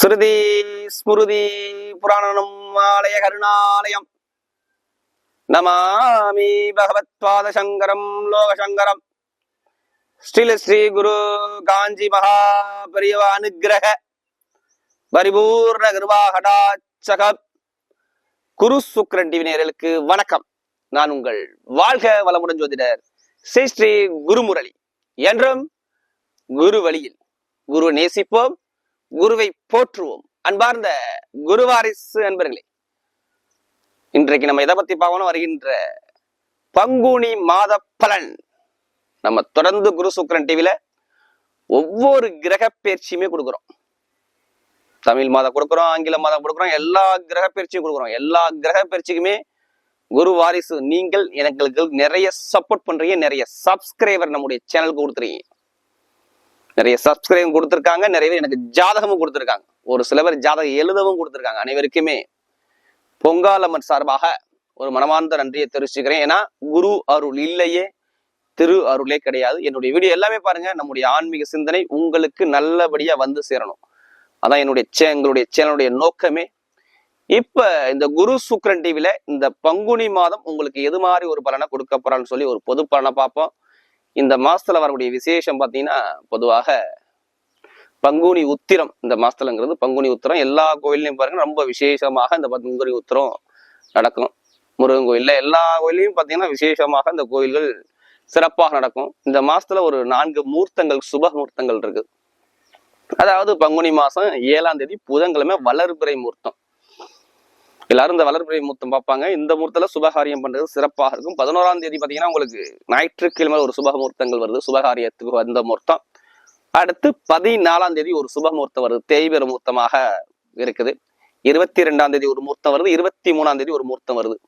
ஸ்ருதி ஸ்மிருதி புராணம் ஆலய கருணாலயம். நமாமி பகவத்பாத சங்கரம் லோகசங்கரம். ஸ்ரீல ஸ்ரீ குரு காஞ்சி மகா பெரியவ அனுகிரக பரிபூர்ண கிருபாகடாச்சக. குரு சுக்ரன் டிவி வணக்கம். நான் உங்கள் வாழ்க வளமுடன் ஜோதிடர் ஸ்ரீ ஸ்ரீ குருமுரளி. என்றும் குரு வழியில் குரு நேசிப்போம். குருவை போற்றுவோம். அன்பார்ந்த குருவாரிசு அன்பர்களே இன்றைக்கு நம்ம எதை பத்தி பார்க்கணும்? வருகின்ற பங்குனி மாத பலன். நம்ம தொடர்ந்து குரு சுக்கரன் டிவில ஒவ்வொரு கிரக பயிற்சியுமே கொடுக்குறோம். தமிழ் மாதம் கொடுக்குறோம் ஆங்கில மாதம் கொடுக்குறோம் எல்லா கிரக பயிற்சியும் கொடுக்குறோம். எல்லா கிரக பயிற்சிக்குமே குரு வாரிசு நீங்கள் எனக்கு நிறைய சப்போர்ட் பண்றீங்க நிறைய சப்ஸ்கிரைபர் நம்முடைய சேனலுக்கு கொடுத்துறீங்க நிறைய சப்ஸ்கிரைப் கொடுத்துருக்காங்க. நிறைய பேர் எனக்கு ஜாதகமும் கொடுத்துருக்காங்க. ஒரு சில பேர் ஜாதகம் எழுதவும் கொடுத்துருக்காங்க அனைவருக்குமே. பொங்காலம்மன் சார்பாக ஒரு மனமார்ந்த நன்றியை தெரிவிச்சுக்கிறேன். ஏன்னா குரு அருள் இல்லையே திரு அருளே கிடையாது. என்னுடைய வீடியோ எல்லாமே பாருங்க. நம்முடைய ஆன்மீக சிந்தனை உங்களுக்கு நல்லபடியா வந்து சேரணும். அதான் என்னுடைய சே எங்களுடைய சேனலுடைய நோக்கமே. இப்ப இந்த குரு சுக்ரன் டிவில இந்த பங்குனி மாதம் உங்களுக்கு எது மாதிரி ஒரு பலனை கொடுக்க போறான்னு சொல்லி ஒரு பொது பலனை பார்ப்போம். இந்த மாசத்துல வரக்கூடிய விசேஷம் பார்த்தீங்கன்னா பொதுவாக பங்குனி உத்திரம். இந்த மாசத்துலங்கிறது பங்குனி உத்திரம். எல்லா கோயிலையும் பாருங்க ரொம்ப விசேஷமாக இந்த பங்குனி உத்திரம் நடக்கும். முருகன் கோயில்ல எல்லா கோயிலையும் பார்த்தீங்கன்னா விசேஷமாக இந்த கோயில்கள் சிறப்பாக நடக்கும். இந்த மாசத்துல ஒரு நான்கு மூர்த்தங்கள் சுப மூர்த்தங்கள் இருக்கு. அதாவது பங்குனி மாசம் ஏழாம் தேதி புதன்கிழமை வளர்பிறை மூர்த்தம். எல்லாரும் இந்த வளர்பிறை மூர்த்தம் பார்ப்பாங்க. இந்த முகூர்த்தத்தில் சுபகாரியம் பண்றது சிறப்பாக இருக்கும். பதினோராம் தேதி பார்த்தீங்கன்னா உங்களுக்கு ஞாயிற்றுக்கிழமை ஒரு சுபமூர்த்தங்கள் வருது. சுபகாரியத்துக்கு வந்த மூர்த்தம் அடுத்து பதினாலாம் தேதி ஒரு சுபமூர்த்தம் வருது. தேய்பெரு மூர்த்தமாக இருக்குது. இருபத்தி ரெண்டாம் தேதி ஒரு மூர்த்தம் வருது. இருபத்தி மூணாம் தேதி ஒரு மூர்த்தம் வருது.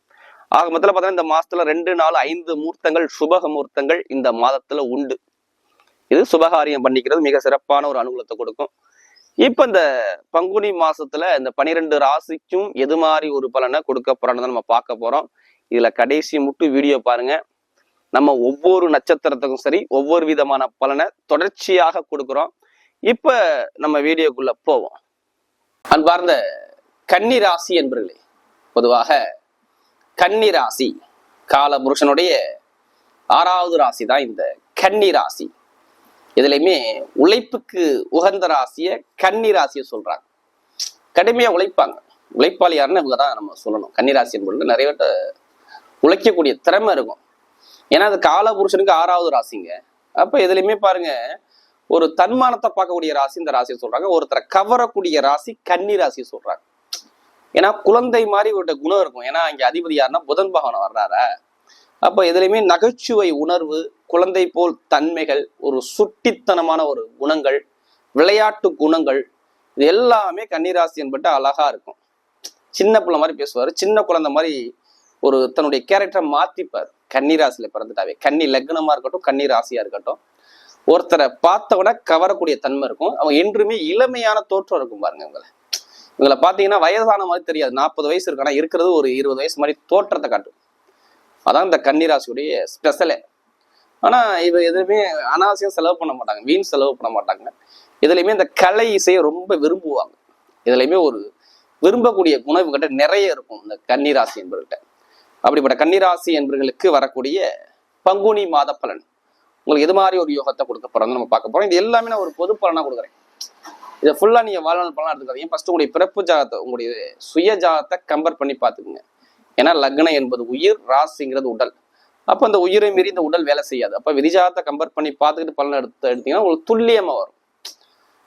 ஆக மொத்தத்தில் பார்த்தீங்கன்னா இந்த மாசத்துல ரெண்டு நாலு ஐந்து மூர்த்தங்கள் சுபக மூர்த்தங்கள் இந்த மாதத்துல உண்டு. இது சுபகாரியம் பண்ணிக்கிறது மிக சிறப்பான ஒரு அனுகூலத்தை கொடுக்கும். இப்ப இந்த பங்குனி மாசத்துல இந்த பனிரெண்டு ராசிக்கும் எது மாதிரி ஒரு பலனை கொடுக்க போறோம்னு நம்ம பார்க்க போறோம். இதுல கடைசி முட்டு வீடியோ பாருங்க. நம்ம ஒவ்வொரு நட்சத்திரத்துக்கும் சரி ஒவ்வொரு விதமான பலனை தொடர்ச்சியாக கொடுக்குறோம். இப்ப நம்ம வீடியோக்குள்ள போவோம். அன்பார்ந்த கன்னி ராசி என்பர்களே பொதுவாக கன்னி ராசி கால புருஷனுடைய ஆறாவது ராசி தான் இந்த கன்னி ராசி. இதுலையுமே உழைப்புக்கு உகந்த ராசியை கன்னி ராசியை சொல்றாங்க. கடுமையாக உழைப்பாங்க. உழைப்பாளி யாருன்னு இவங்க தான் நம்ம சொல்லணும். கன்னிராசியின் பொழுது நிறைய பேர்ட்ட உழைக்கக்கூடிய திறமை இருக்கும். ஏன்னா அது கால புருஷனுக்கு ஆறாவது ராசிங்க. அப்போ இதுலையுமே பாருங்க ஒரு தன்மானத்தை பார்க்கக்கூடிய ராசி இந்த ராசியை சொல்றாங்க. ஒருத்தரை கவரக்கூடிய ராசி கன்னி ராசியை சொல்றாங்க. ஏன்னா குழந்தை மாதிரி ஒரு குணம் இருக்கும். ஏன்னா இங்க அதிபதி யாருன்னா புதன் பகவான் வர்றாரா? அப்போ எதுலையுமே நகைச்சுவை உணர்வு குழந்தை போல் தன்மைகள் ஒரு சுட்டித்தனமான ஒரு குணங்கள் விளையாட்டு குணங்கள் இது எல்லாமே கன்னிராசி என்பட்டு அழகா இருக்கும். சின்ன பிள்ளை மாதிரி பேசுவார். சின்ன குழந்தை மாதிரி ஒரு தன்னுடைய கேரக்டரை மாத்திப்பார். கன்னிராசியில பிறந்துட்டாவே. கன்னி லக்னமா இருக்கட்டும் கன்னி ராசியா இருக்கட்டும். ஒருத்தரை பார்த்தவன கவரக்கூடிய தன்மை இருக்கும். அவன் என்றுமே இளமையான தோற்றம் இருக்கும் பாருங்க இவங்களை. இவங்களை பார்த்தீங்கன்னா வயதான மாதிரி தெரியாது. நாற்பது வயசு இருக்கு. ஆனால் இருக்கிறது ஒரு இருபது வயசு மாதிரி தோற்றத்தை காட்டும். அதான் இந்த கன்னிராசியுடைய ஸ்பெஷலே ஆனா இவ எதுவுமே அனாவசியம் செலவு பண்ண மாட்டாங்க. வீண் செலவு பண்ண மாட்டாங்க. இதுலயுமே இந்த கலை இசையை ரொம்ப விரும்புவாங்க. இதுலயுமே ஒரு விரும்பக்கூடிய குணம் இவங்ககிட்ட நிறைய இருக்கும் இந்த கன்னிராசி என்பவர்கிட்ட அப்படிப்பட்ட கன்னிராசி என்பவர்களுக்கு வரக்கூடிய பங்குனி மாத பலன். உங்களுக்கு எது மாதிரி ஒரு யோகத்தை கொடுக்க போறோம்னு நம்ம பார்க்க போறோம். இது எல்லாமே நான் ஒரு பொது பலனா கொடுக்குறேன். இதை ஃபுல்லா நீங்க வாழ்நாள் பலனா எடுத்துக்காதீங்க. ஃபர்ஸ்ட் உங்களுடைய பிறப்பு ஜாதத்தை உங்களுடைய சுய ஜாதத்தை கம்பேர் பண்ணி பார்த்துக்குங்க. ஏன்னா லக்னம் என்பது உயிர் ராசிங்கிறது உடல். அப்போ அந்த உயிரை மீறி இந்த உடல் வேலை செய்யாது. அப்போ விதிஜாதத்தை கம்பேர் பண்ணி பார்த்துக்கிட்டு பலன் எடுத்து எடுத்தீங்கன்னா உங்களுக்கு துல்லியமா வரும்.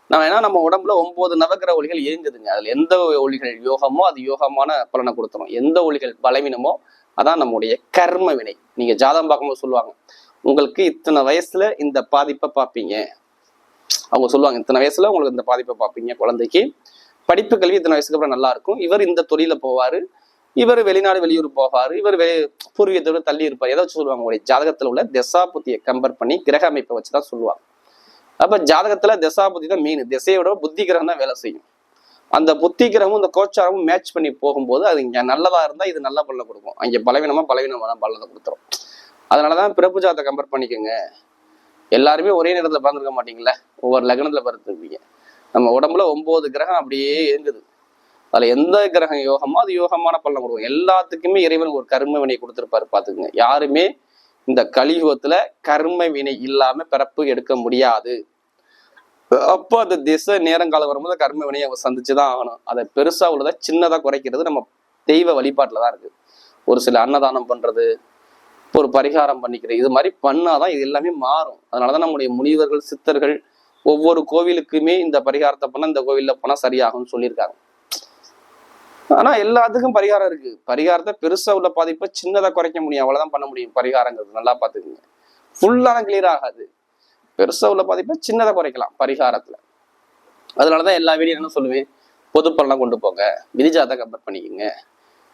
நம்ம ஏன்னா நம்ம உடம்புல ஒன்பது நவகிர ஒளிகள் இயங்குதுங்க. அதுல எந்த ஒளிகள் யோகமோ அது யோகமான பலனை கொடுத்துரும். எந்த ஒளிகள் பலவீனமோ அதான் நம்முடைய கர்ம வினை. நீங்க ஜாதகம் பார்க்கும்போது சொல்லுவாங்க உங்களுக்கு இத்தனை வயசுல இந்த பாதிப்பை பார்ப்பீங்க. அவங்க சொல்லுவாங்க இத்தனை வயசுல உங்களுக்கு இந்த பாதிப்பை பார்ப்பீங்க குழந்தைக்கு. படிப்பு கல்வி இத்தனை வயசுக்கு அப்புறம் நல்லா இருக்கும். இவர் இந்த தொழில போவாரு. இவர் வெளிநாடு வெளியூர் போவார். இவர் வெளி பூர்வீகத்தோட தள்ளி இருப்பார். ஏதாச்சும் சொல்லுவாங்க உங்களுடைய ஜாதகத்தில் உள்ள தசாபுத்தியை கம்பேர் பண்ணி கிரக அமைப்பை வச்சு தான் சொல்லுவாங்க. அப்போ ஜாதகத்தில் தசாபுத்தி தான் மெயின் திசையோட புத்தி கிரகம் தான் வேலை செய்யும். அந்த புத்தி கிரகமும் இந்த கோச்சாரமும் மேட்ச் பண்ணி போகும்போது அது இங்கே நல்லதாக இருந்தால் இது நல்ல பலனை கொடுக்கும். அங்கே பலவீனமாக பலவீனமான பலனை கொடுத்துரும். அதனாலதான் பிறப்பு ஜாதத்தை கம்பேர் பண்ணிக்கோங்க. எல்லாருமே ஒரே நேரத்தில் பிறந்திருக்க மாட்டீங்களே ஒவ்வொரு லக்னத்தில் பிறந்திருப்பீங்க. நம்ம உடம்புல ஒன்பது கிரகம் அப்படியே இயங்குது அதுல எந்த கிரகம் யோகமோ அது யோகமான பலனை கொடுக்கும். எல்லாத்துக்குமே இறைவன் ஒரு கர்ம வினை கொடுத்துருப்பாரு பாத்துக்கங்க யாருமே இந்த கலியுகத்துல கர்ம வினை இல்லாம பிறப்பு எடுக்க முடியாது. அப்போ அந்த திசை நேரங்காலம் வரும்போது கர்ம வினையை அவங்க சந்திச்சுதான் ஆகணும். அதை பெருசா உள்ளதை சின்னதா குறைக்கிறது நம்ம தெய்வ வழிபாட்டில் தான் இருக்கு. ஒரு சில அன்னதானம் பண்றது ஒரு பரிகாரம் பண்ணிக்கிறது இது மாதிரி பண்ணாதான் இது எல்லாமே மாறும். அதனாலதான் நம்முடைய முனிவர்கள் சித்தர்கள் ஒவ்வொரு கோவிலுக்குமே இந்த பரிகாரத்தை பண்ணால் இந்த கோவில்ல போனால் சரியாகும்னு சொல்லியிருக்காங்க. ஆனா எல்லாத்துக்கும் பரிகாரம் இருக்கு. பரிகாரத்தை பெருசா உள்ள பாதிப்பை சின்னதா குறைக்க முடியும். அவ்வளவுதான் பண்ண முடியும். பரிகாரங்கிறது. நல்லா பாத்துக்கோங்க ஃபுல்லாலாம் கிளியர் ஆகாது. பெருசா உள்ள பாதிப்பை சின்னதா குறைக்கலாம். பரிகாரத்துல. அதனாலதான் எல்லா வீடியும் என்ன சொல்லுவேன்? பொது கொண்டு போங்க. விதிஜாத்தை கம்பேர் பண்ணிக்கோங்க.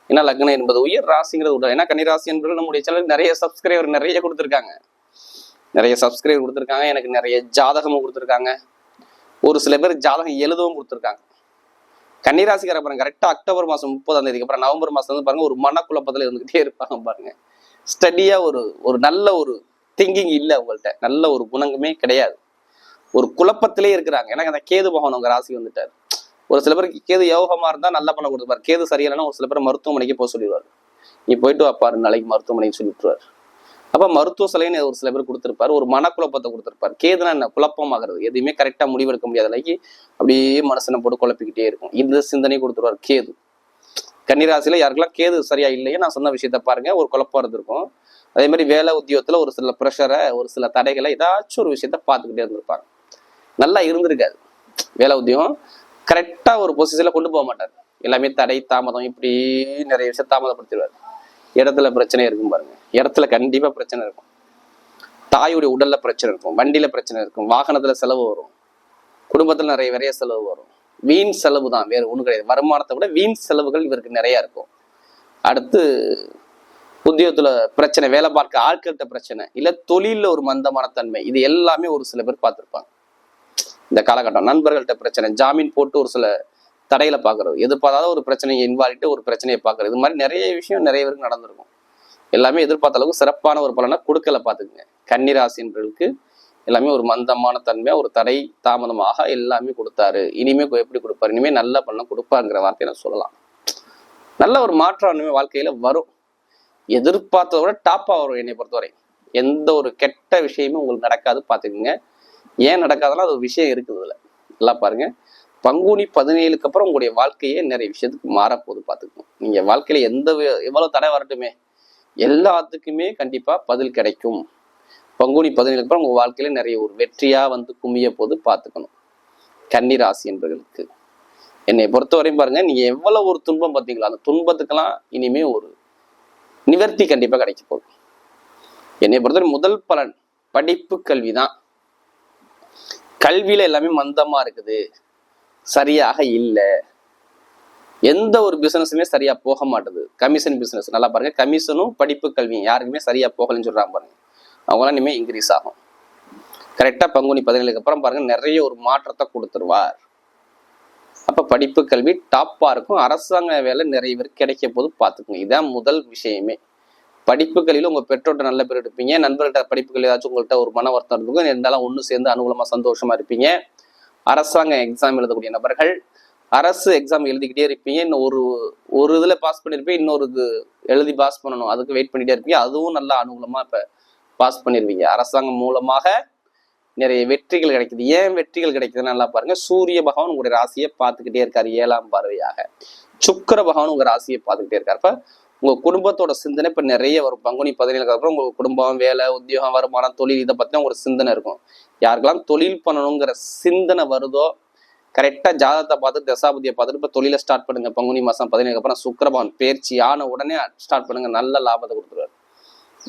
ஏன்னா லக்னம் என்பது உயர் ராசிங்கிறது உடல். ஏன்னா கன்னிராசி என்பது நம்முடைய சேனல் நிறைய சப்ஸ்கிரைபர் நிறைய கொடுத்துருக்காங்க. நிறைய சப்ஸ்கிரைபர் கொடுத்துருக்காங்க. எனக்கு நிறைய ஜாதகமும் கொடுத்துருக்காங்க. ஒரு சில பேர் ஜாதகம் எழுதவும் கொடுத்துருக்காங்க. கன்னிராசிக்கார பாருங்க கரெக்டாக அக்டோபர் மாசம் முப்பதாம் தேதிக்கு அப்புறம் நவம்பர் மாதம் வந்து பாருங்க ஒரு மனக்குழப்பத்தில் இருந்துகிட்டே இருப்பாங்க பாருங்க. ஸ்டடியா ஒரு ஒரு நல்ல ஒரு திங்கிங் இல்லை அவங்கள்ட்ட நல்ல ஒரு குணங்கமே கிடையாது. ஒரு குழப்பத்திலே இருக்கிறாங்க. எனக்கு அந்த கேது பகவான் உங்க ராசி வந்துட்டாரு. ஒரு சில பேருக்கு கேது யோகமா இருந்தா நல்ல பணம் கொடுத்துப்பாரு கேது சரியில்லைன்னா ஒரு சில பேர் மருத்துவமனைக்கு போக சொல்லிடுவார். நீ போயிட்டு வாப்பாரு நாளைக்கு மருத்துவமனைக்கு சொல்லிட்டுருவாரு. அப்ப மருத்துவ சலைன்னு ஒரு சில பேர் கொடுத்திருப்பாரு. ஒரு மனக்குழப்பத்தை கொடுத்திருப்பாரு. கேதுனா என்ன? குழப்பமாகிறது. எதுவுமே கரெக்டாக முடிவெடுக்க முடியாத அளவுக்கு அப்படியே மனசனை போட்டு குழப்பிக்கிட்டே இருக்கும். இந்த சிந்தனை கொடுத்துருவார் கேது. கன்னிராசியில் யாருக்கெல்லாம் கேது சரியா இல்லையோ நான் சொன்ன விஷயத்த பாருங்க. ஒரு குழப்பம் இருந்திருக்கும். அதே மாதிரி வேலை உத்தியோகத்தில் ஒரு சில ப்ரெஷரை ஒரு சில தடைகளை ஏதாச்சும் ஒரு விஷயத்த பார்த்துக்கிட்டே இருந்திருப்பாங்க. நல்லா இருந்திருக்காது. வேலை உத்தியோகம் கரெக்டா ஒரு பொசிஷன்ல கொண்டு போக மாட்டார். எல்லாமே தடை தாமதம் இப்படி நிறைய விஷயம் தாமதப்படுத்திடுவார். இடத்துல பிரச்சனை இருக்கும் பாருங்க. இடத்துல கண்டிப்பா பிரச்சனை இருக்கும். தாயுடைய உடல்ல பிரச்சனை இருக்கும். வண்டியில பிரச்சனை இருக்கும். வாகனத்துல செலவு வரும். குடும்பத்துல நிறைய நிறைய செலவு வரும். வீண் செலவு தான் வேற ஒன்றும் கிடையாது. வருமானத்தை விட வீண் செலவுகள் இவருக்கு நிறைய இருக்கும். அடுத்து உத்தியோகத்துல பிரச்சனை வேலை பார்க்க ஆட்கள்கிட்ட பிரச்சனை இல்ல தொழிலில் ஒரு மந்தமான தன்மை இது எல்லாமே ஒரு சில பேர் பார்த்திருப்பாங்க. இந்த காலகட்டம் நண்பர்கள்ட்ட பிரச்சனை ஜாமீன் போட்டு ஒரு சில தடையில பாக்குறது. எதிர்பார்க்காத ஒரு பிரச்சனையை இன்வாலிட்டு ஒரு பிரச்சனையை பாக்குறது. இது மாதிரி நிறைய விஷயம் நிறைய பேருக்கு நடந்திருக்கும். எல்லாமே எதிர்பார்த்த அளவுக்கு சிறப்பான ஒரு பலனை கொடுக்கல பாத்துக்குங்க கன்னிராசின்றதுக்கு எல்லாமே ஒரு மந்தமான தன்மையா ஒரு தடை தாமதமாக எல்லாமே கொடுத்தாரு. இனிமே எப்படி கொடுப்பாரு? இனிமே நல்ல பலனை கொடுப்பாருங்கிற வார்த்தையை நான் சொல்லலாம். நல்ல ஒரு மாற்றம் இனிமே வாழ்க்கையில வரும். எதிர்பார்த்ததை விட டாப்பா வரும் என்னை பொறுத்தவரை. எந்த ஒரு கெட்ட விஷயமும் உங்களுக்கு நடக்காது பாத்துக்குங்க ஏன் நடக்காதுன்னா அது ஒரு விஷயம் இருக்குது இதுல. நல்லா பாருங்க. பங்குனி பதினேழுக்கு அப்புறம் உங்களுடைய வாழ்க்கையே நிறைய விஷயத்துக்கு மாறப்போகுது பார்த்துக்கணும். நீங்கள் வாழ்க்கையில் எந்த எவ்வளோ தடை வரட்டுமே எல்லாத்துக்குமே கண்டிப்பாக பதில் கிடைக்கும். பங்குனி பதினேழுக்கு அப்புறம் உங்கள் வாழ்க்கையில நிறைய ஒரு வெற்றியாக வந்து குமிய போது பார்த்துக்கணும். கன்னிராசி என்பவர்களுக்கு. என்னை பொறுத்தவரையும் பாருங்கள் நீங்கள் எவ்வளோ ஒரு துன்பம் பார்த்தீங்களா அந்த துன்பத்துக்கெல்லாம் இனிமே ஒரு நிவர்த்தி கண்டிப்பாக கிடைக்க போகும் என்னை பொறுத்தவரை முதல் பலன் படிப்பு கல்வி தான் கல்வியில் எல்லாமே மந்தமாக இருக்குது. சரியாக இல்லை. எந்த ஒரு பிசினஸுமே சரியா போக மாட்டுது. கமிஷன் பிசினஸ் நல்லா பாருங்க. கமிஷனும் படிப்பு கல்வியும் யாருக்குமே சரியா போகலன்னு சொல்றாங்க பாருங்க. அவங்களாம் இனிமேல் இன்க்ரீஸ் ஆகும். கரெக்டாக பங்குனி பதினேழுக்கு அப்புறம் பாருங்க நிறைய ஒரு மாற்றத்தை கொடுத்துருவார். அப்போ படிப்பு கல்வி டாப்பாக இருக்கும். அரசாங்க வேலை நிறைய பேர் கிடைக்க போது பார்த்துக்குங்க. இதான் முதல் விஷயமே. படிப்பு கல்வியில் உங்கள் பெற்றோர்கிட்ட நல்ல பேர் எடுப்பீங்க. நண்பர்கள்ட்ட படிப்பு கல்வி ஏதாச்சும் உங்கள்கிட்ட ஒரு மன வருத்தம் இருக்கும் இருந்தாலும் ஒன்று சேர்ந்து அனுகூலமாக சந்தோஷமாக இருப்பீங்க. அரசாங்க எக்ஸாம் எழுதக்கூடிய நபர்கள் அரசு எக்ஸாம் எழுதிக்கிட்டே இருப்பீங்க. இன்னும் ஒரு ஒரு இதுல பாஸ் பண்ணிருப்பீங்க இன்னொரு இது எழுதி பாஸ் பண்ணணும். அதுக்கு வெயிட் பண்ணிகிட்டே இருப்பீங்க. அதுவும் நல்லா அனுகூலமா இப்ப பாஸ் பண்ணிடுவீங்க அரசாங்கம் மூலமாக நிறைய வெற்றிகள் கிடைக்குது. ஏன் வெற்றிகள் கிடைக்குதுன்னு நல்லா பாருங்க. சூரிய பகவான் உங்களுடைய ராசியை பார்த்துக்கிட்டே இருக்காரு ஏழாம் பார்வையாக. சுக்கர பகவான் உங்க ராசியை பார்த்துக்கிட்டே இருக்காரு. இப்ப உங்கள் குடும்பத்தோட சிந்தனை இப்போ நிறைய வரும். பங்குனி பதினேழுக்கு அப்புறம் உங்கள் குடும்பம் வேலை உத்தியோகம் வருமானம் தொழில் இதை பத்தி ஒரு சிந்தனை இருக்கும். யாருக்கெல்லாம் தொழில் பண்ணணுங்கிற சிந்தனை வருதோ கரெக்டாக ஜாதகத்தை பார்த்து தசாபதியை பார்த்துட்டு இப்போ தொழிலை ஸ்டார்ட் பண்ணுங்க. பங்குனி மாதம் பதினேழுக்கு அப்புறம் சுக்கிரபவன் பேர்ச்சி ஆன உடனே ஸ்டார்ட் பண்ணுங்க. நல்ல லாபத்தை கொடுத்துருவாரு.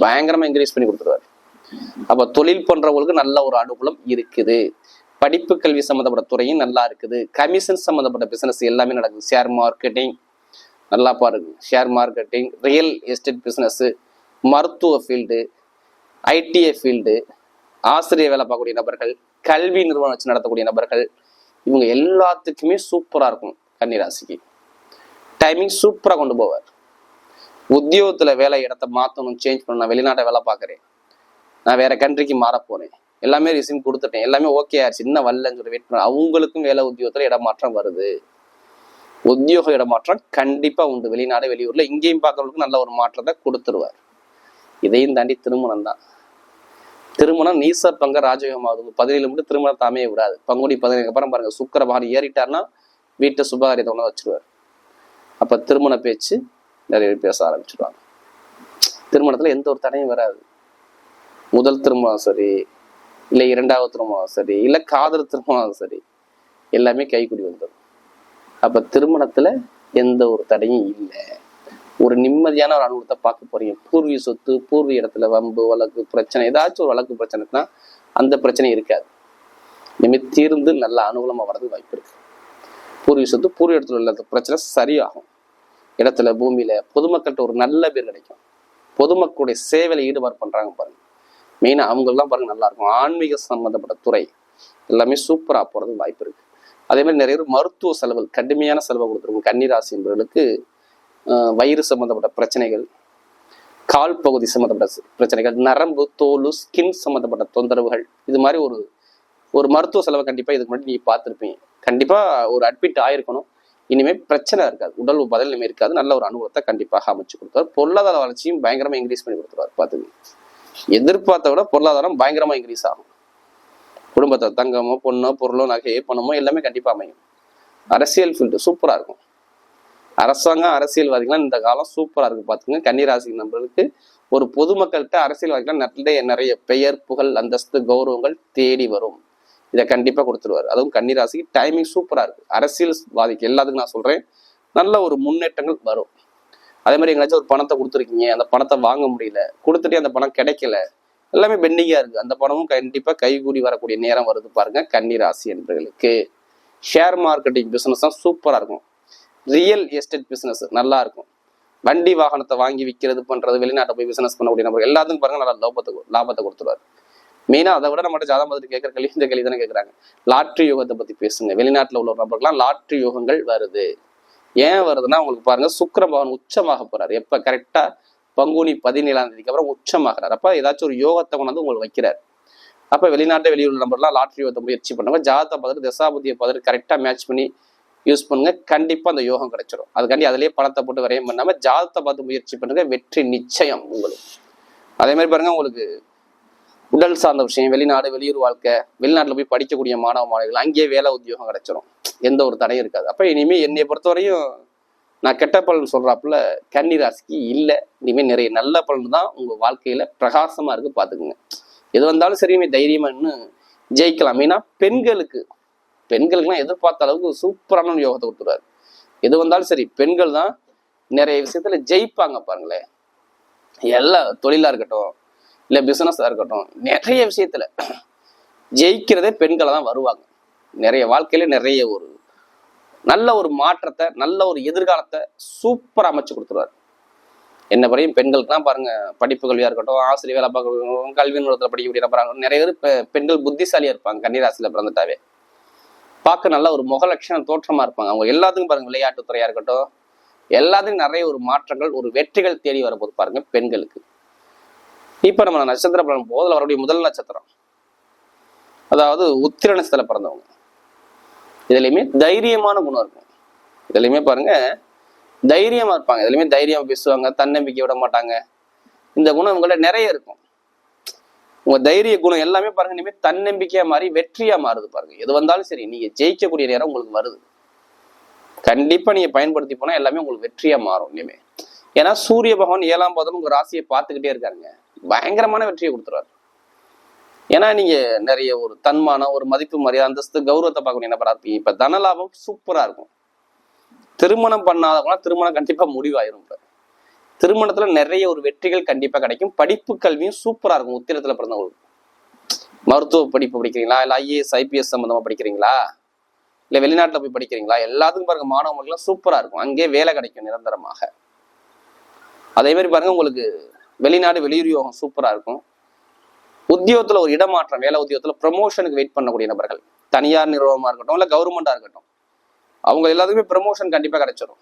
பயங்கரமாக இன்க்ரீஸ் பண்ணி கொடுத்துருவாரு. அப்போ தொழில் பண்ணுறவங்களுக்கு நல்ல ஒரு அனுகூலம் இருக்குது. படிப்பு கல்வி சம்மந்தப்பட்ட துறையும் நல்லா இருக்குது. கமிஷன் சம்மந்தப்பட்ட பிசினஸ் எல்லாமே நடக்குது. ஷேர் மார்க்கெட்டிங் நல்லா பாருங்க. Share marketing real estate business மருத்துவ ஃபீல்டு ஐடிஐ ஃபீல்டு ஆசிரியர் வேலை பார்க்கக்கூடிய நபர்கள் கல்வி நிறுவனம் வச்சு நடத்தக்கூடிய நபர்கள் இவங்க எல்லாத்துக்குமே சூப்பராக இருக்கும் கன்னிராசிக்கு. டைமிங் சூப்பராக கொண்டு போவார். உத்தியோகத்தில் வேலை இடத்த மாற்றணும் சேஞ்ச் பண்ணணும் நான் வெளிநாட்டை வேலை பார்க்குறேன். நான் வேறு கண்ட்ரிக்கு மாற எல்லாமே ரிசீவ் கொடுத்துட்டேன். எல்லாமே ஓகே ஆயிடுச்சு. இன்னும் வரலன்னு சொல்லி வெயிட் பண்ண அவங்களுக்கும் வேலை உத்தியோகத்தில் இடமாற்றம் வருது. உத்தியோக இடமாற்றம் கண்டிப்பாக உண்டு. வெளிநாடு வெளியூரில் இங்கேயும் பார்க்கறவங்களுக்கு நல்ல ஒரு மாற்றத்தை கொடுத்துருவார். இதையும் தாண்டி திருமணம் தான். திருமணம் நீச பங்க ராஜயோகம் ஆகுது பதினேழு மட்டும் திருமணம் தாமே விடாது. பங்குனி பதினேழு அப்புறம் பாருங்க சுக்கர பகவான் ஏறிட்டாருன்னா வீட்டை சுபகாரியத்தை உணவு வச்சிருவார். அப்போ திருமண பேச்சு நிறைய பேர் பேச ஆரம்பிச்சிடுவாங்க திருமணத்தில் எந்த ஒரு தடையும் வராது. முதல் திருமணம் சரி இல்லை இரண்டாவது திருமணம் சரி இல்லை காதல் திருமணம் சரி எல்லாமே கைக்குடி வந்துடும். அப்போ திருமணத்தில் எந்த ஒரு தடையும் இல்லை. ஒரு நிம்மதியான ஒரு அனுபவத்தை பார்க்க போறீங்க. பூர்வீக சொத்து பூர்வீக இடத்துல வம்பு வழக்கு பிரச்சனை ஏதாச்சும் ஒரு வழக்கு பிரச்சனைனா அந்த பிரச்சனை இருக்காது. இனிமே தீர்ந்து நல்ல அனுகூலமாக வர்றது வாய்ப்பு இருக்கு. பூர்வீக சொத்து பூர்வீக இடத்துல உள்ள பிரச்சனை சரியாகும். இடத்துல பூமியில பொதுமக்கள்கிட்ட ஒரு நல்ல பேர் கிடைக்கும். பொதுமக்களுடைய சேவையில ஈடுபாடு பண்றாங்க பாருங்க. மெயினா அவங்கெல்லாம் பாருங்க நல்லா இருக்கும். ஆன்மீக சம்பந்தப்பட்ட துறை. எல்லாமே சூப்பரா போறதுக்கு வாய்ப்பு இருக்கு. அதே மாதிரி நிறைய பேர் மருத்துவ செலவுகள் கடுமையான செலவை கொடுத்துருக்கும் கன்னிராசி என்பவர்களுக்கு வயிறு சம்பந்தப்பட்ட பிரச்சனைகள் கால் பகுதி சம்மந்தப்பட்ட பிரச்சனைகள் நரம்பு தோல் ஸ்கின் சம்மந்தப்பட்ட தொந்தரவுகள் இது மாதிரி ஒரு ஒரு மருத்துவ செலவை கண்டிப்பாக இதுக்கு முன்னாடி நீங்கள் பார்த்துருப்பீங்க. கண்டிப்பாக ஒரு அட்மிட் ஆயிருக்கணும். இனிமேல் பிரச்சனை இருக்காது. உடல் பதில் இனிமேல் இருக்காது. நல்ல ஒரு அனுபவத்தை கண்டிப்பாக அமைச்சு கொடுத்தார் பொருளாதார வளர்ச்சியும் பயங்கரமாக இன்க்ரீஸ் பண்ணி கொடுத்துருவார். பார்த்துங்க எதிர்பார்த்த விட பொருளாதாரம் பயங்கரமாக இன்க்ரீஸ் ஆகும். குடும்பத்தை தங்கமோ பொண்ணோ பொருளோ நகையோ பணமோ எல்லாமே கண்டிப்பாக அமையும். அரசியல் ஃபீல்டு சூப்பராக இருக்கும். அரசாங்கம் அரசியல்வாதிகள்லாம் இந்த காலம் சூப்பராக இருக்கும் பார்த்துங்க கன்னிராசி நம்மளுக்கு ஒரு பொதுமக்கள்கிட்ட அரசியல்வாதிகள் நிறைய நிறைய பெயர் புகழ் அந்தஸ்து கௌரவங்கள் தேடி வரும். இதை கண்டிப்பாக கொடுத்துருவார். அதுவும் கன்னிராசிக்கு டைமிங் சூப்பராக இருக்கு. அரசியல்வாதிக்கு எல்லாத்துக்கும் நான் சொல்கிறேன் நல்ல ஒரு முன்னேற்றங்கள் வரும். அதே மாதிரி எங்கேயாச்சும் ஒரு பணத்தை கொடுத்துருக்கீங்க அந்த பணத்தை வாங்க முடியல கொடுத்துட்டே அந்த பணம் கிடைக்கல எல்லாமே பெண்டிங்காக இருக்குது அந்த பணமும் கண்டிப்பாக கைகூடி வரக்கூடிய நேரம் வருது பாருங்க. கன்னிராசி என்பர்களுக்கு. ஷேர் மார்க்கெட்டிங் பிஸ்னஸ் தான் சூப்பராக இருக்கும். ரியல் எஸ்டேட் பிஸ்னஸ் நல்லா இருக்கும். வண்டி வாகனத்தை வாங்கி விற்கிறது பண்ணுறது வெளிநாட்டை போய் பிசினஸ் பண்ணக்கூடிய நபர்கள் எல்லாத்துக்கும் பாருங்கள் நல்லா லாபத்தை லாபத்தை கொடுத்துருவாரு. மெயினாக அதை விட நம்மகிட்ட ஜாதகம் பார்த்துட்டு கேட்குற கேள்வி இந்த கேள்வி தானே கேட்குறாங்க. லாட்ரி யோகத்தை பற்றி பேசுங்க. வெளிநாட்டில் உள்ள நபர்கள்லாம் லாட்ரி யோகங்கள் வருது. ஏன் வருதுன்னா உங்களுக்கு பாருங்க சுக்கர பகவான் உச்சமாக போறாரு. எப்ப கரெக்டா பங்குனி பதினேழாம் தேதிக்கு அப்புறம் உச்சமாகிறார். அப்போ ஏதாச்சும் ஒரு யோகத்தை கொண்டாந்து உங்களுக்கு வைக்கிறார். அப்போ வெளிநாட்டு வெளியூர் நம்பர்லாம் லாட்ரி யோகத்தை முயற்சி பண்ணுங்க. ஜாதகத்தை பார்த்துட்டு தசாபதியை பார்த்துட்டு கரெக்டாக மேட்ச் பண்ணி யூஸ் பண்ணுங்க. கண்டிப்பாக அந்த யோகம் கிடைச்சிடும் அதுக்காண்டி அதிலேயே பணத்தை போட்டு வரையும் பண்ணாமல் ஜாதகத்தை பார்த்து முயற்சி பண்ணுங்க. வெற்றி நிச்சயம் உங்களுக்கு. அதே மாதிரி பாருங்க உங்களுக்கு உடல் சார்ந்த விஷயம் வெளிநாடு வெளியூர் வாழ்க்கை வெளிநாட்டில் போய் படிக்கக்கூடிய மாணவ மாணவிகள் அங்கேயே வேலை உத்தியோகம் கிடைச்சிரும். எந்த ஒரு தடையும் இருக்காது. அப்போ இனிமேல் என்னை பொறுத்தவரையும் நான் கெட்ட பலன் சொல்கிறாப்புல கன்னி ராசிக்கு இல்லை. இனிமேல் நிறைய நல்ல பலன் தான் உங்கள் வாழ்க்கையில் பிரகாசமாக இருக்குது பார்த்துக்குங்க எது வந்தாலும் சரியுமே தைரியமானு ஜெயிக்கலாம். ஏன்னா பெண்களுக்கு பெண்களுக்குலாம் எதிர்பார்த்த அளவுக்கு சூப்பரான யோகத்தை கொடுத்துருவாரு. எது வந்தாலும் சரி பெண்கள் தான் நிறைய விஷயத்துல ஜெயிப்பாங்க பாருங்களேன். எல்லா தொழிலாக இருக்கட்டும் இல்லை பிஸ்னஸாக இருக்கட்டும் நிறைய விஷயத்துல ஜெயிக்கிறதே பெண்களை தான் வருவாங்க. நிறைய வாழ்க்கையில நிறைய ஒரு நல்ல ஒரு மாற்றத்தை நல்ல ஒரு எதிர்காலத்தை சூப்பராக அமைச்சு கொடுத்துருவாரு. என்ன வரையும் பெண்களுக்கு தான் பாருங்க படிப்பு கல்வியா இருக்கட்டும் ஆசிரியர் வேலை பார்க்கணும் கல்வி நிறுவனத்தில் படிக்கக்கூடிய நபராக நிறைய பேர் பெண்கள் புத்திசாலியா இருப்பாங்க கன்னிராசியில பிறந்துட்டாவே. பார்க்க நல்ல ஒரு முகலட்சண தோற்றமா இருப்பாங்க. அவங்க எல்லாத்துக்கும் பாருங்க விளையாட்டுத்துறையாக இருக்கட்டும் எல்லாத்துக்கும் நிறைய ஒரு மாற்றங்கள் ஒரு வெற்றிகள் தேடி வரப்போது பாருங்க பெண்களுக்கு. இப்ப நம்ம நட்சத்திர பலன் போதில் வரக்கூடிய முதல் நட்சத்திரம். அதாவது உத்திர பிறந்தவங்க. இதுலையுமே தைரியமான குணம் இருக்கும். இதுலையுமே பாருங்க தைரியமா இருப்பாங்க. இதுலையுமே தைரியமா பேசுவாங்க தன்னம்பிக்கை விட மாட்டாங்க. இந்த குணம் உங்கள்ட்ட நிறைய இருக்கும். உங்க தைரிய குணம் எல்லாமே பாருங்க இனிமே தன்னம்பிக்கையா மாறி வெற்றியா மாறுது பாருங்க. எது வந்தாலும் சரி நீங்க ஜெயிக்கக்கூடிய நேரம் உங்களுக்கு வருது. கண்டிப்பா நீங்க பயன்படுத்தி போனா எல்லாமே உங்களுக்கு வெற்றியா மாறும் இனிமே. ஏன்னா சூரிய பகவான் ஏழாம் பாதம் உங்க ராசியை பார்த்துக்கிட்டே இருக்காருங்க. பயங்கரமான வெற்றியை கொடுத்துருவாரு. ஏன்னா நீங்க நிறைய ஒரு தன்மானம் ஒரு மதிப்பு மரியாதை அந்தஸ்து கௌரவத்தை பார்க்கக்கூடிய என்ன இருப்பீங்க. இப்ப தனலாபம் சூப்பரா இருக்கும். திருமணம் பண்ணாதவங்க திருமணம் கண்டிப்பா முடிவாயிரும் இப்ப. திருமணத்துல நிறைய ஒரு வெற்றிகள் கண்டிப்பா கிடைக்கும். படிப்பு கல்வியும் சூப்பரா இருக்கும். உத்திரத்துல பிறந்தவங்களுக்கு. மருத்துவ படிப்பு படிக்கிறீங்களா? இல்ல ஐஏஎஸ் ஐபிஎஸ் சம்பந்தமா படிக்கிறீங்களா? இல்ல வெளிநாட்டுல போய் படிக்கிறீங்களா? எல்லாத்துக்கும் பாருங்க மாணவர்களும் சூப்பரா இருக்கும். அங்கேயே வேலை கிடைக்கும் நிரந்தரமாக. அதே மாதிரி பாருங்க உங்களுக்கு வெளிநாடு வெளியூர் யோகம் சூப்பரா இருக்கும். உத்தியோகத்துல ஒரு இடமாற்றம் வேலை உத்தியோகத்துல ப்ரமோஷனுக்கு வெயிட் பண்ணக்கூடிய நபர்கள். தனியார் நிறுவனமா இருக்கட்டும் இல்ல கவர்மெண்டா இருக்கட்டும். அவங்க எல்லாத்துக்குமே ப்ரமோஷன் கண்டிப்பா கிடைச்சிடும்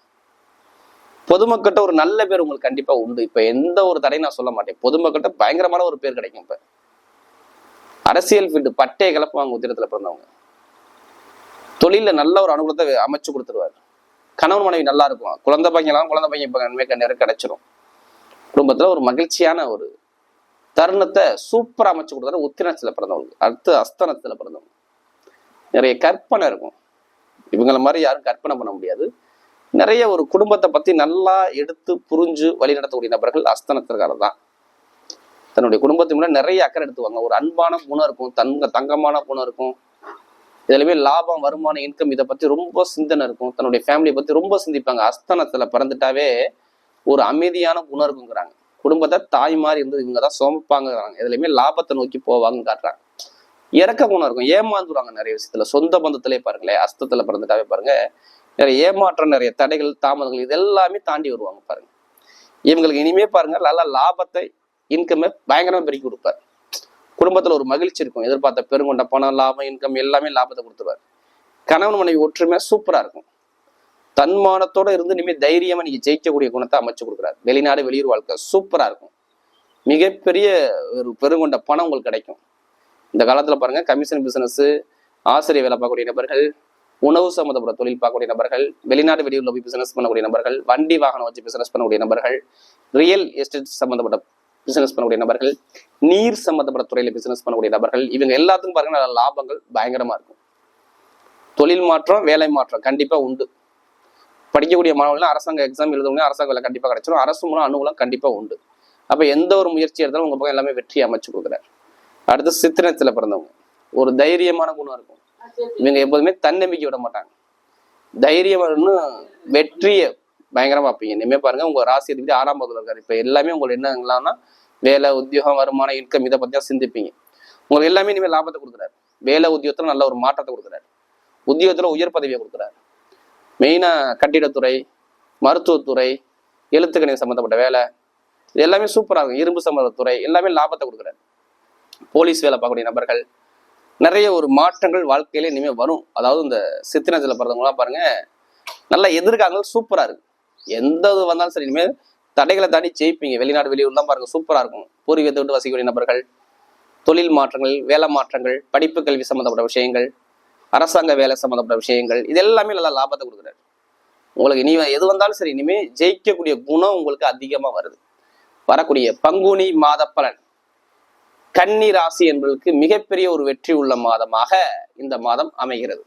பொதுமக்கள்கிட்ட ஒரு நல்ல பேர் உங்களுக்கு கண்டிப்பா உண்டு. இப்ப எந்த ஒரு தடையும் நான் சொல்ல மாட்டேன். பொதுமக்கள்கிட்ட பயங்கரமான ஒரு பேர் கிடைக்கும் இப்ப. அரசியல் ஃபீல்டு பட்டையை கலப்புவாங்க உத்திரத்துல பிறந்தவங்க. தொழில நல்ல ஒரு அனுகூலத்தை அமைச்சு கொடுத்துருவாரு. கணவன் மனைவி நல்லா இருக்கும். குழந்தை எல்லாம் குழந்தை பையன் இப்போ நன்மை நேரம் கிடைச்சிடும் குடும்பத்துல ஒரு மகிழ்ச்சியான ஒரு தருணத்தை சூப்பராக அமைச்சு கொடுத்தாரு உத்திரத்தில் பிறந்தவங்க. அடுத்து அஸ்தனத்தில் பிறந்தவங்க. நிறைய கற்பனை இருக்கும். இவங்கள மாதிரி யாரும் கற்பனை பண்ண முடியாது. நிறைய ஒரு குடும்பத்தை பற்றி நல்லா எடுத்து புரிஞ்சு வழி நடத்தக்கூடிய நபர்கள் அஸ்தனத்திற்காரர் தான் தன்னுடைய குடும்பத்தை முன்னாடி நிறைய அக்கறை எடுத்துவாங்க. ஒரு அன்பான குணம் இருக்கும். தங்க தங்கமான குணம் இருக்கும். இதுலயுமே லாபம் வருமானம் இன்கம் இதை பற்றி ரொம்ப சிந்தனை இருக்கும். தன்னுடைய ஃபேமிலியை பற்றி ரொம்ப சிந்திப்பாங்க. அஸ்தனத்தில் பிறந்துட்டாவே ஒரு அமைதியான குணம் இருக்குங்கிறாங்க. குடும்பத்தை தாய் மாதிரி இருந்து இவங்க தான் சோமப்பாங்கிறாங்க. எதுலையுமே லாபத்தை நோக்கி போவாங்கன்னு காட்டுறாங்க. இறக்க குணம் இருக்கும். ஏமாந்துருவாங்க நிறைய விஷயத்துல. சொந்த பந்தத்திலே பாருங்களேன் அஸ்தத்துல பிறந்துட்டாவே பாருங்க. நிறைய ஏமாற்றம் நிறைய தடைகள் தாமதங்கள் இது எல்லாமே தாண்டி வருவாங்க பாருங்க. இவங்களுக்கு இனிமே பாருங்க நல்லா லாபத்தை இன்கம்மை பயங்கரமா பெருக்கி கொடுப்பார். குடும்பத்துல ஒரு மகிழ்ச்சி இருக்கும். எதிர்பார்த்த பெருங்கொண்ட பணம் லாபம் இன்கம் எல்லாமே லாபத்தை கொடுத்துருவார். கணவன் மனைவி ஒற்றுமை சூப்பரா இருக்கும். தன்மானத்தோட இருந்து இனிமே தைரியமா நீங்க ஜெயிக்கக்கூடிய குணத்தை அமைச்சு கொடுக்குறாரு. வெளிநாடு வெளியூர் வாழ்க்கை சூப்பரா இருக்கும். மிகப்பெரிய ஒரு பெருங்கொண்ட பணம் உங்களுக்கு கிடைக்கும். இந்த காலத்துல பாருங்க கமிஷன் பிசினஸ் ஆசிரியர் வேலை பார்க்கக்கூடிய நபர்கள் உணவு சம்மந்தப்பட்ட தொழில் பார்க்கக்கூடிய நபர்கள் வெளிநாடு வெளியூர்ல போய் பிசினஸ் பண்ணக்கூடிய நபர்கள் வண்டி வாகனம் வச்சு பிசினஸ் பண்ணக்கூடிய நபர்கள் ரியல் எஸ்டேட் சம்மந்தப்பட்ட பிசினஸ் பண்ணக்கூடிய நபர்கள் நீர் சம்மந்தப்பட்ட துறையில பிசினஸ் பண்ணக்கூடிய நபர்கள் இவங்க எல்லாத்துக்கும் பாருங்க நல்ல லாபங்கள் பயங்கரமா இருக்கும். தொழில் மாற்றம் வேலை மாற்றம் கண்டிப்பா உண்டு. படிக்கக்கூடிய மாணவர்கள் அரசாங்க எக்ஸாம் எழுதவங்க அரசாங்க வேலை கண்டிப்பாக கிடைச்சிடும் அரசு மூலம் அனுகூலம் கண்டிப்பாக உண்டு. அப்போ எந்த ஒரு முயற்சி எடுத்தாலும் உங்கள் பக்கம் எல்லாமே வெற்றி அமைச்சு கொடுக்குறாரு. அடுத்து சித்திரத்தில் பிறந்தவங்க. ஒரு தைரியமான குணம் இருக்கும். இவங்க எப்போதுமே தன்னம்பிக்கை விட மாட்டாங்க. தைரியம்னு வெற்றியை பயங்கரமாக பார்ப்பீங்க. இனிமே பாருங்க உங்கள் ராசி அதிபதி ஆறாம் பகுதியில் இருக்காரு. இப்போ எல்லாமே உங்களுக்கு என்னங்களான்னா வேலை உத்தியோகம் வருமானம் இன்கம் இதை பற்றியா சிந்திப்பீங்க. உங்களுக்கு எல்லாமே இனிமேல் லாபத்தை கொடுக்குறாரு. வேலை உத்தியோகத்தில் நல்ல ஒரு மாற்றத்தை கொடுக்குறாரு. உத்தியோகத்தில் உயர் பதவியை கொடுக்குறாரு. மெயினாக கட்டிடத்துறை மருத்துவத்துறை எழுத்துக்கணி சம்மந்தப்பட்ட வேலை இது எல்லாமே சூப்பராக இருக்கும். இரும்பு சம்மந்த துறை எல்லாமே லாபத்தை கொடுக்குறாரு. போலீஸ் வேலை பார்க்கக்கூடிய நபர்கள் நிறைய ஒரு மாற்றங்கள் வாழ்க்கையில இனிமேல் வரும். அதாவது இந்த சித்தினத்துல பிறந்தவங்களாம் பாருங்க நல்ல எதிர்காலங்கள் சூப்பராக இருக்கு எந்த இது வந்தாலும் சரி இனிமேல் தடைகளை தாண்டி ஜெயிப்பீங்க. வெளிநாடு வெளியூர்லாம் பாருங்க சூப்பராக இருக்கும். பூர்வீகத்தை விட்டு வசிக்கக்கூடிய நபர்கள் தொழில் மாற்றங்கள் வேலை மாற்றங்கள் படிப்பு கல்வி சம்மந்தப்பட்ட விஷயங்கள் அரசாங்க வேலை சம்மந்தப்பட்ட விஷயங்கள் இது எல்லாமே நல்லா லாபத்தை கொடுக்குறாரு. உங்களுக்கு இனி எது வந்தாலும் சரி இனிமே ஜெயிக்கக்கூடிய குணம் உங்களுக்கு அதிகமா வருது. வரக்கூடிய பங்குனி மாத பலன். கன்னி ராசி என்பதற்கு மிகப்பெரிய ஒரு வெற்றி உள்ள மாதமாக இந்த மாதம் அமைகிறது.